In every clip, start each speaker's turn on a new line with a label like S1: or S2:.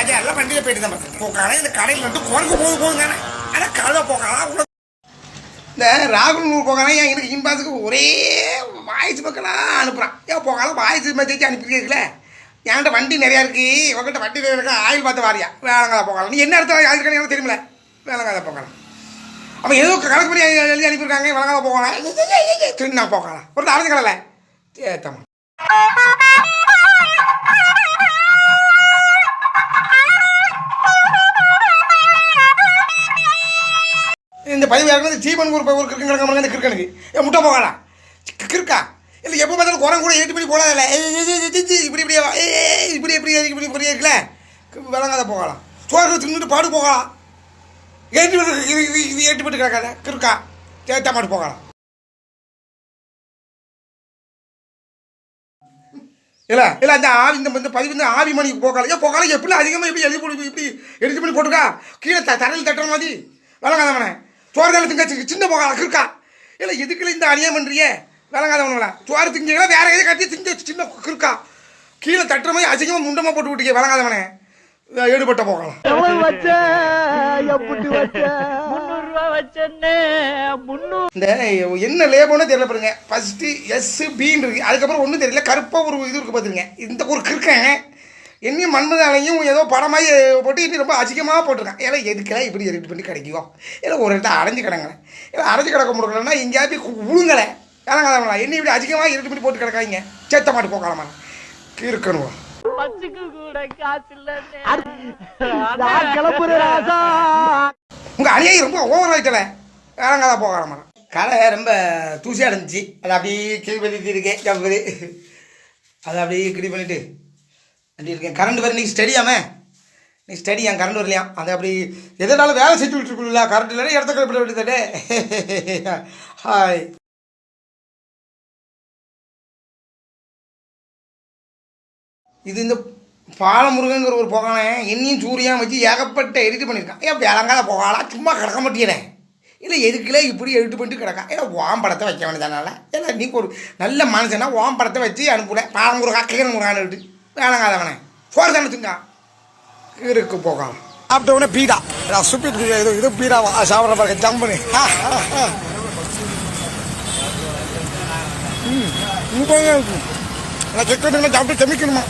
S1: ராஜா எல்லாம் வண்டியில் போயிட்டு தான் பார்த்தேன் இந்த கடையில் வந்து குறைக்கு போக போகுங்க ஆனால் கழுத போக்கலாம் இந்த ராகுல் நூறு போகானா என் எனக்கு இன்பாஸுக்கு ஒரே வாய்ஸ் பக்கலாம் அனுப்புகிறான் ஏன் போகாலும் வாய்ஸ் மெசேஜ் அனுப்பியிருக்கல என்கிட்ட வண்டி நிறையா இருக்கு. உங்ககிட்ட வண்டி நிறையா இருக்கா. ஆயில் பார்த்து வாரியா. வேலைங்காத போகலாம் நீ என்ன இடத்துல ஆயில் கிடையாது எனக்கு தெரியல வேலைங்காத போகலாம் அப்போ ஏதோ கணக்கு பண்ணி எழுதி அனுப்பியிருக்காங்க. வேலைங்காத போகலாம் திருநா போகலாம் ஒரு அரைஞ்சு கடலை ஏத்தம்மா பதிவு யாருக்குன்னா ஜீவன் ஒரு ஒரு கிறுக்கன் கிடக்க இந்த கிறுக்கனுக்கு. ஏன் முட்டை போகலாம் கிறுக்கா? இல்லை எப்போ பார்த்தாலும் குரம் கூட எட்டு மணி போடாதில்ல இப்படி இப்படி ஏய், இப்படி இப்படி இப்படி இப்படி இருக்குல்ல? விளங்காத போகலாம். சோறு தின்னுட்டு பாடு போகலாம். எட்டு இது இது இது எட்டு மணி கிடக்காத கிறுக்கா தேத்தா மாட்டு போகலாம். இல்லை இல்லை அந்த ஆவி இந்த இந்த பதிவு இந்த ஆவி மணிக்கு போகலாம். ஏன் போகலாம் எப்படி அதிகமாக எப்படி எழுதி போட்டு இப்படி எழுதி பண்ணி போட்டுக்கா? கீழே த தரையில் தட்டுற மாதிரி. விளங்காதவனே. சோறு தானே சின்ன போகலாம் இருக்கா? இல்லை எதுக்குள்ள இந்த அநியம் பண்ணுறியே விளங்காதவங்களா சோறு திங்கிங்களா? வேற எதை கட்டி திங்க சின்ன இருக்கா? கீழே தட்டுற மாதிரி அசிங்கமாக முண்டமாக போட்டு விட்டீங்க விளங்காதவனே. ஈடுபட்ட போகலாம். இந்த என்ன லேபோனே தெரியல பாருங்க. ஃபஸ்ட்டு எஸ் பின்னு இருக்கு. அதுக்கப்புறம் ஒன்றும் தெரியல. கருப்பாக ஒரு இது இருக்கு பார்த்துருங்க இந்த ஒரு கிறுக்கன் என்னையும் மண்மதாலையும் ஏதோ படமாய் போட்டு இன்னும் ரொம்ப அதிகமாக போட்டிருக்கான். ஏன்னா எதுக்கெல்லாம் இப்படி எடிட் பண்ணி கிடைக்கும் ஏன்னா ஒரு இடத்த அடைஞ்சு கிடங்களேன் ஏன்னா அடைஞ்சு கிடக்க முடியலன்னா எங்கேயாவது விழுங்கலை வேணாங்க என்ன இப்படி அதிகமாக எடிட் பண்ணி போட்டு கிடக்காங்க சேத்த மாட்டு போக்கலாமா இருக்கணும் உங்கள் அநியாயம் ரொம்ப ஓவர் ஆகிட்டல வேறங்காத போகலாமா கடை ரொம்ப தூசியாக இருந்துச்சு. அதை அப்படியே கிளி பண்ணிட்டு இருக்கேன் அதை அப்படியே கிளி பண்ணிட்டு அப்படி இருக்கேன். கரண்ட் வர இன்னைக்கு ஸ்டடியாமே நீ ஸ்டடி என் கரண்ட் வரலையாம் அது அப்படி எதனாலும் வேலை செஞ்சு விட்டுருக்குல்ல கரண்ட் இல்லைன்னா இடத்த கிளப்பிட விட்டுதே ஹாய் இது இந்த பாலமுருகங்கிற ஒரு புகானே என்னையும் சூரியா வச்சு ஏகப்பட்ட எடிட் பண்ணியிருக்கான். ஏன் விளங்காத புகாலா சும்மா கிடக்க மாட்டேங்கிறே. இல்லை எதுக்குல இப்படி எடிட் பண்ணிட்டு கிடக்கா ஏன்னா வாம் படத்தை வைக்க வேண்டியதானால ஏன்னா நீ ஒரு நல்ல மனுஷனா வாம் படத்தை வச்சு அனுப்புல பாலமுருகா கிழங்கு முருகான்னு விட்டு வேணாங்காதவனே ஃபோர் தானே திங்கா? இருக்கு போகலாம் சாப்பிட்ட உடனே பீடா. நான் சுப்பிட்டு பீடா. இது இது பீடாவா சாப்பிட்ற பாருங்க ஜம்பனு நான் செக் பண்ணி சாப்பிட்டு செமிக்கணுமா?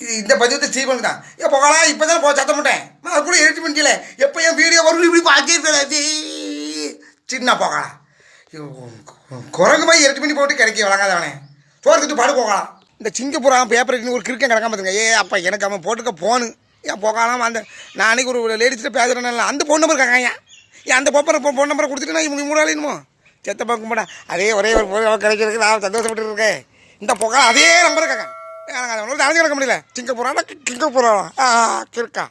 S1: இது இந்த பதிவத்தை சீவன் தான் ஏன் போகலாம் இப்போ தான் போ சத்த மாட்டேன் நான் கூட எடுத்து பண்ணிக்கல. எப்போ என் வீடியோ வரும் இப்படி பார்க்கறது சின்ன போகலாம் குரங்கு மாதிரி எட்டு பண்ணி போட்டு கிடைக்க வழங்காதவனே போர்க்கிட்டு திட்டு போகலாம். இந்த சிங்கப்பூரம் பேப்பர் ஒரு கிறுக்கன் கிடக்காம பார்த்துங்க ஏ அப்பா எனக்கு அவன் போட்டுக்க போனு ஏன் போகலாம் அந்த நான் அன்றைக்கி ஒரு லேடிஸ்ட்டு பேசுகிறேன்னா அந்த ஃபோன் நம்பர் இருக்காங்க ஏன் ஏன் அந்த பொப்பரை ஃபோன் நம்பரை கொடுத்துட்டு நான் இவங்க மூணு மூணாளினுமோ செத்த பார்க்க மாட்டேன் அதே ஒரே ஒரு பொருள் கிடைக்கிறதுக்கு நான் சந்தோஷப்பட்டு இருக்கேன். இந்த புகை அதே நம்பர் இருக்காங்க எனக்கு அதை வந்து அறிஞ்சு கிடக்க முடியல. சிங்கப்பூரா கிங்கப்பூரா ஆ கிறுக்கா.